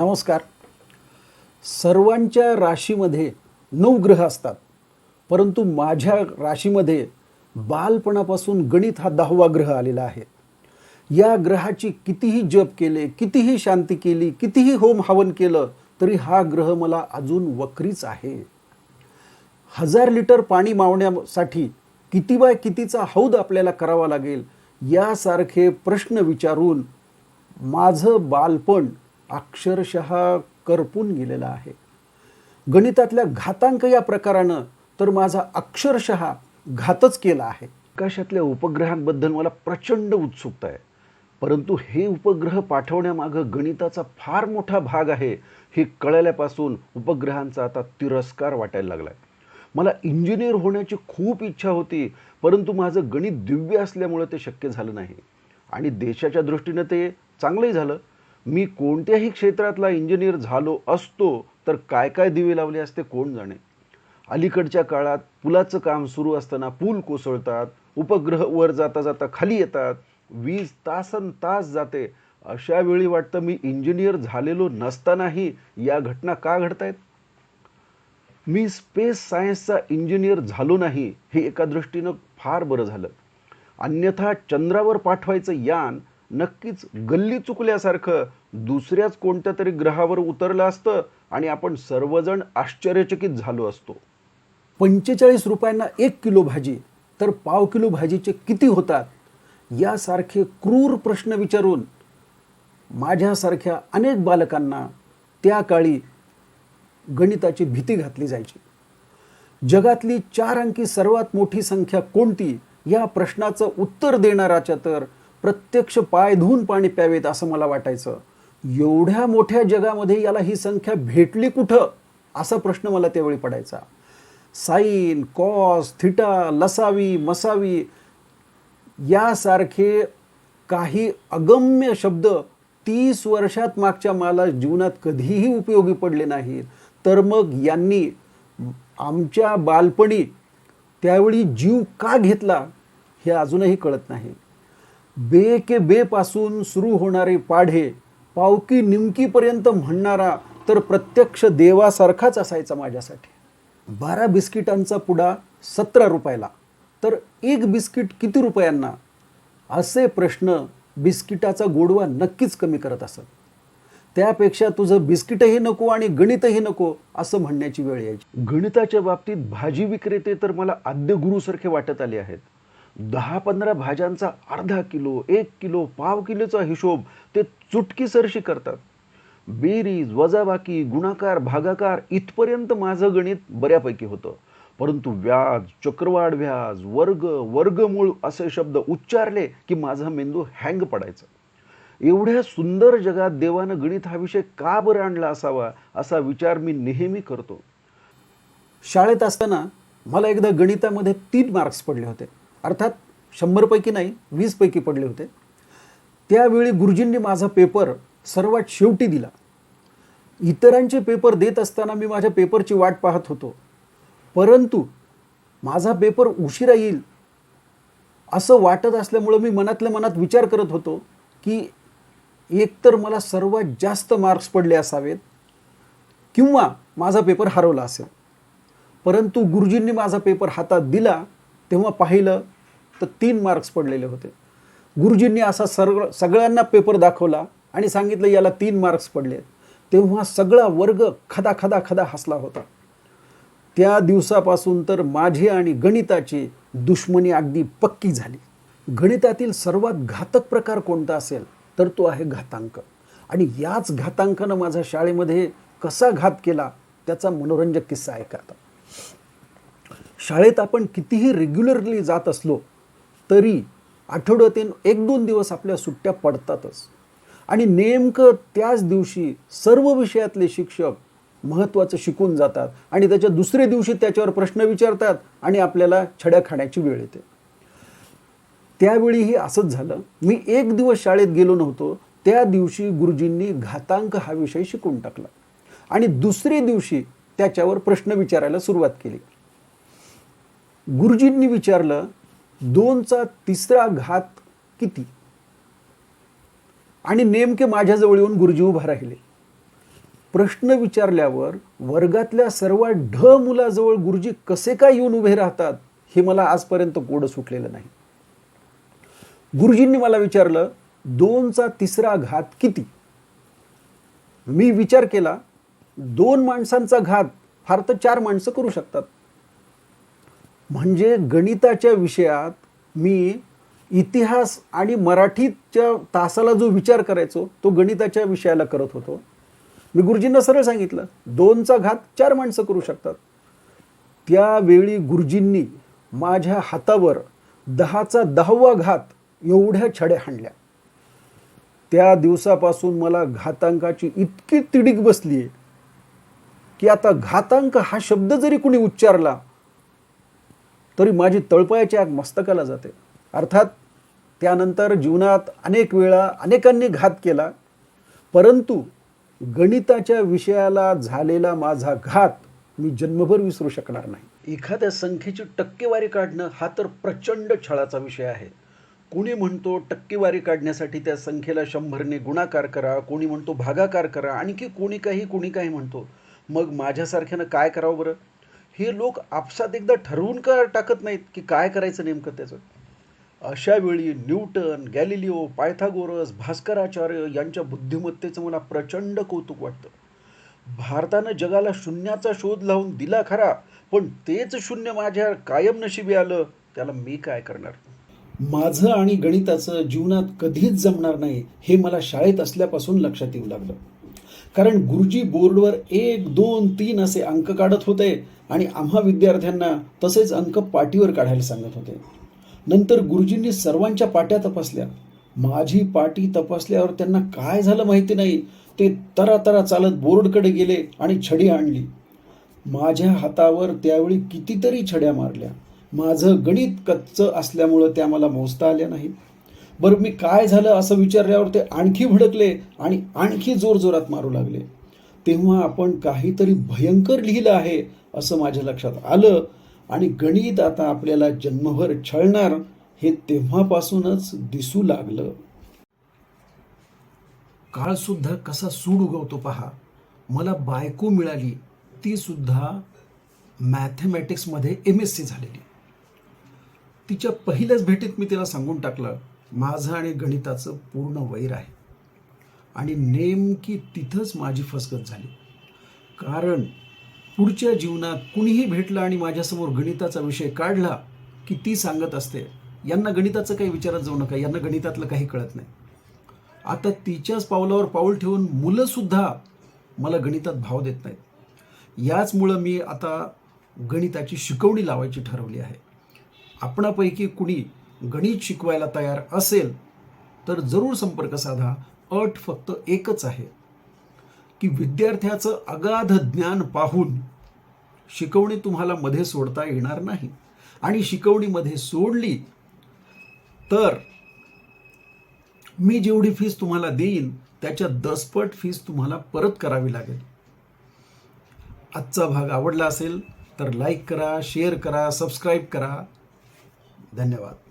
नमस्कार. सर्वांच्या राशीमध्ये नऊ ग्रह असतात परंतु माझ्या राशीमध्ये बालपणापासून गणित हा दहावा ग्रह आलेला आहे. या ग्रहाची कितीही जप केले कितीही शांती केली कितीही होम हवन केलं तरी हा ग्रह मला अजून वक्रीच आहे. हजार लिटर पाणी मावण्यासाठी किती बाय कितीचा हौद आपल्याला करावा लागेल यासारखे प्रश्न विचारून माझं बालपण अक्षरशः करपून गेलेला आहे. गणितातल्या घातांक या प्रकारानं तर माझा अक्षरशः घातच केला आहे. आकाशातल्या उपग्रहांबद्दल मला प्रचंड उत्सुकता आहे. परंतु हे उपग्रह पाठवण्यामागं गणिताचा फार मोठा भाग आहे हे कळल्यापासून उपग्रहांचा आता तिरस्कार वाटायला लागलाय. मला इंजिनियर होण्याची खूप इच्छा होती परंतु माझं गणित दिव्य असल्यामुळे ते शक्य झालं नाही. आणि देशाच्या दृष्टीनं ते चांगलंही झालं. मी कोणत्याही क्षेत्रातला इंजिनियर झालो असतो तर काय काय दिवे लावले असते कोण जाणे? अलीकडच्या काळात पुलाचं काम सुरू असताना पूल कोसळतात उपग्रह वर जाता जाता खाली येतात वीज तासन तास जाते. अशा वेळी वाटतं मी इंजिनियर झालेलो नसतानाही या घटना का घडतायत? मी स्पेस सायन्सचा इंजिनियर झालो नाही हे एका दृष्टीनं फार बरं झालं. अन्यथा चंद्रावर पाठवायचं यान नक्कीच गल्ली चुकल्यासारखं दुसऱ्याच कोणत्या तरी ग्रहावर उतरलं असतं आणि आपण सर्वजण आश्चर्यचकित झालो असतो. पंचेचाळीस रुपयांना एक किलो भाजी तर पाव किलो भाजीचे किती होतात? यासारखे क्रूर प्रश्न विचारून माझ्यासारख्या अनेक बालकांना त्या काळी गणिताची भीती घातली जायची. जगातली चार अंकी सर्वात मोठी संख्या कोणती? या प्रश्नाचं उत्तर देणाराच्या तर प्रत्यक्ष पाय धुवून पाणी प्यावेत असं मला वाटायचं. एवढ्या मोठ्या जगामध्ये याला ही संख्या भेटली कुठं? असा प्रश्न मला त्यावेळी पडायचा. साईन कॉस थिटा लसावी मसावी यासारखे काही अगम्य शब्द तीस वर्षात मागच्या मला जीवनात कधीही उपयोगी पडले नाहीत. तर मग यांनी आमच्या बालपणी त्यावेळी जीव का घेतला हे अजूनही कळत नाही. बे के बेपासून सुरू होणारे पाढे पावकी निमकीपर्यंत म्हणणारा तर प्रत्यक्ष देवासारखाच असायचा माझ्यासाठी. बारा बिस्किटांचा पुडा सतरा रुपयाला. तर एक बिस्किट किती रुपयांना? असे प्रश्न बिस्किटाचा गोडवा नक्कीच कमी करत असत. त्यापेक्षा तुझं बिस्किटही नको आणि गणितही नको असं म्हणण्याची वेळ यायची. गणिताच्या बाबतीत भाजी विक्रेते तर मला आद्यगुरूसारखे वाटत आले आहेत. दहा पंधरा भाज्यांचा अर्धा किलो एक किलो पाव किलोचा हिशोब ते चुटकीसरशी करतात. बेरीज वजाबाकी गुणाकार भागाकार इथपर्यंत माझं गणित बऱ्यापैकी होतं. परंतु व्याज चक्रवाढ व्याज वर्ग वर्गमूळ असे शब्द उच्चारले की माझा मेंदू हँग पडायचा. एवढ्या सुंदर जगात देवानं गणित हा विषय का बरं आणला असावा असा विचार मी नेहमी करतो. शाळेत असताना मला एकदा गणितामध्ये तीन मार्क्स पडले होते. अर्थात शंभरपैकी नाही वीसपैकी पडले होते. त्यावेळी गुरुजींनी माझा पेपर सर्वात शेवटी दिला. इतरांचे पेपर देत असताना मी माझ्या पेपरची वाट पाहत होतो. परंतु माझा पेपर उशिरा येईल असं वाटत असल्यामुळं मी मनातल्या मनात विचार करत होतो की एकतर मला सर्वात जास्त मार्क्स पडले असावेत किंवा माझा पेपर हरवला असेल. परंतु गुरुजींनी माझा पेपर हातात दिला तेव्हा पाहिलं तर तीन मार्क्स पडलेले होते. गुरुजींनी असा सर्व सगळ्यांना पेपर दाखवला आणि सांगितलं याला तीन मार्क्स पडले तेव्हा सगळा वर्ग खदा खदा खदा हसला होता. त्या दिवसापासून तर माझी आणि गणिताची दुश्मनी अगदी पक्की झाली. गणितातील सर्वात घातक प्रकार कोणता असेल तर तो आहे घातांक. आणि याच घातांकानं माझ्या शाळेमध्ये कसा घात केला त्याचा मनोरंजक किस्सा ऐका आता शाळेत आपण कितीही रेग्युलरली जात असलो तरी आठवड्यातून एक दोन दिवस आपल्या सुट्ट्या पडतातच. आणि नेमकं त्याच दिवशी सर्व विषयातले शिक्षक महत्त्वाचं शिकून जातात आणि त्याच्या दुसऱ्या दिवशी त्याच्यावर प्रश्न विचारतात आणि आपल्याला छड्या खाण्याची वेळ येते. त्यावेळीही असंच झालं. मी एक दिवस शाळेत गेलो नव्हतो. त्या दिवशी गुरुजींनी घातांक हा विषय शिकून टाकला. आणि दुसऱ्या दिवशी त्याच्यावर प्रश्न विचारायला सुरुवात केली. गुरुजींनी विचारलं दोनचा तिसरा घात किती? आणि नेमके माझ्याजवळ येऊन गुरुजी उभा राहिले. प्रश्न विचारल्यावर वर्गातल्या सर्वात ढ मुलाजवळ गुरुजी कसे काय येऊन उभे राहतात हे मला आजपर्यंत कोड सुटलेलं नाही. गुरुजींनी मला विचारलं दोनचा तिसरा घात किती? मी विचार केला दोन माणसांचा घात फार तर चार माणसं करू शकतात. म्हणजे गणिताच्या विषयात मी इतिहास आणि मराठीच्या तासाला जो विचार करायचो तो गणिताच्या विषयाला करत होतो. मी गुरुजींना सरळ सांगितलं दोनचा घात चार माणसं करू शकतात. त्यावेळी गुरुजींनी माझ्या हातावर दहाचा दहावा घात एवढ्या छड्या हाणल्या. त्या दिवसापासून मला घातांकाची इतकी तिडीक बसली आहे की आता घातांक हा शब्द जरी कुणी उच्चारला तरी माझी तळपयाची आग मस्तकाला जाते. अर्थात त्यानंतर जीवनात अनेक वेळा अनेकांनी घात केला परंतु गणिताच्या विषयाला झालेला माझा घात मी जन्मभर विसरू शकणार नाही. एखाद्या संख्येची टक्केवारी काढणं हा तर प्रचंड छळाचा विषय आहे. कोणी म्हणतो टक्केवारी काढण्यासाठी त्या संख्येला शंभरने गुणाकार करा कोणी म्हणतो भागाकार करा आणखी कोणी काही कोणी काही म्हणतो. मग माझ्यासारख्यानं काय करावं बरं? हे लोक आपसात एकदा ठरवून का टाकत नाहीत की काय करायचं नेमकं त्याचं? अशा वेळी न्यूटन गॅलिलिओ पायथागोरस भास्कराचार्य यांच्या बुद्धिमत्तेचं मला प्रचंड कौतुक वाटतं. भारतानं जगाला शून्याचा शोध लावून दिला खरा पण तेच शून्य माझ्या कायम नशिबी आलं त्याला मी काय करणार? माझं आणि गणिताचं जीवनात कधीच जमणार नाही हे मला शाळेत असल्यापासून लक्षात येऊ लागलं. कारण गुरुजी बोर्डवर एक दोन तीन असे अंक काढत होते आणि आम्हा विद्यार्थ्यांना तसेच अंक पाटीवर काढायला सांगत होते. नंतर गुरुजींनी सर्वांच्या पाट्या तपासल्या. माझी पाटी तपासल्यावर त्यांना काय झालं माहिती नाही. ते तरा तरा चालत बोर्डकडे गेले आणि छडी आणली. माझ्या हातावर त्यावेळी कितीतरी छड्या मारल्या. माझं गणित कच्चं असल्यामुळं त्या मला मोजता आल्या नाहीत. बरं मी काय झालं असं विचारल्यावर ते आणखी भडकले आणि आणखी जोरजोरात मारू लागले. तेव्हा आपण काहीतरी भयंकर लिहिलं आहे असं माझ्या लक्षात आलं आणि गणित आता आपल्याला जन्मभर छळणार हे तेव्हापासूनच दिसू लागलं. काळ सुद्धा कसा सूड उगवतो पहा. मला बायको मिळाली ती सुद्धा मॅथमॅटिक्समध्ये एम एस सी झालेली. तिच्या पहिल्याच भेटीत मी तिला सांगून टाकलं माझं आणि गणिताचं पूर्ण वैर आहे. आणि नेमकी तिथंच माझी फसगत झाली. कारण पुढच्या जीवनात कुणीही भेटलं आणि माझ्यासमोर गणिताचा विषय काढला की ती सांगत असते यांना गणिताचं काही विचारत जाऊ नका यांना गणितातलं काही कळत नाही. आता तिच्याच पावलावर पाऊल ठेवून मुलंसुद्धा मला गणितात भाव देत नाहीत. याचमुळं मी आता गणिताची शिकवणी लावायची ठरवली आहे. आपणापैकी कुणी गणित शिकवायला तयार असेल तर जरूर संपर्क साधा. अट फक्त एकच आहे की विद्यार्थ्याचं अगाध ज्ञान पाहून शिकवणी तुम्हाला मध्ये सोडता येणार नाही. आणि शिकवणीमध्ये सोडली तर मी जेवढी फीस तुम्हाला देईन त्याच्या दसपट फीस तुम्हाला परत करावी लागेल. आजचा भाग आवडला असेल तर लाईक करा शेअर करा सबस्क्राईब करा. धन्यवाद.